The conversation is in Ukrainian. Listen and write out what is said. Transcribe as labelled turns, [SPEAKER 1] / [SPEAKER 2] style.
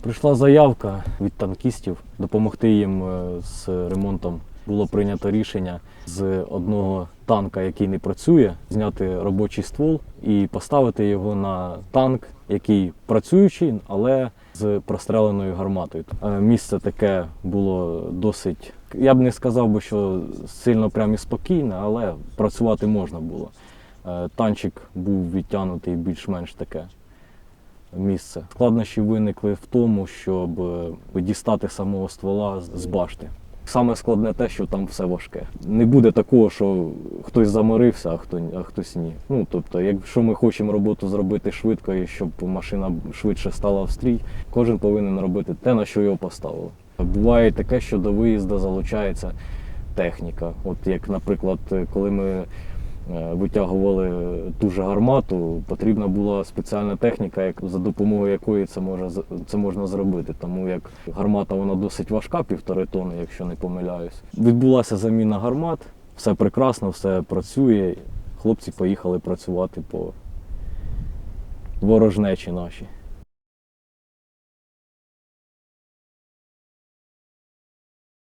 [SPEAKER 1] Прийшла заявка від танкістів допомогти їм е, з ремонтом. Було прийнято рішення з одного танка, який не працює, зняти робочий ствол і поставити його на танк, який працюючий, але з простреленою гарматою. Е, Місце таке було досить. Я б не сказав би, що сильно прям і спокійне, але працювати можна було. Е, Танчик був відтягнутий більш-менш таке місце. Складнощі виникли в тому, щоб е, дістати самого ствола з- башти. Саме складне те, що там все важке. Не буде такого, що хтось заморився, а, хто, а хтось ні. Ну тобто, якщо ми хочемо роботу зробити швидко і щоб машина швидше стала в стрій, кожен повинен робити те, на що його поставили. Буває таке, що до виїзду залучається техніка. От як, наприклад, коли ми витягували ту же гармату, потрібна була спеціальна техніка, як, за допомогою якої це, може, це можна зробити. Тому як гармата вона досить важка, півтори тони, якщо не помиляюсь. Відбулася заміна гармат, все прекрасно, все працює. Хлопці поїхали працювати по ворожнечі наші.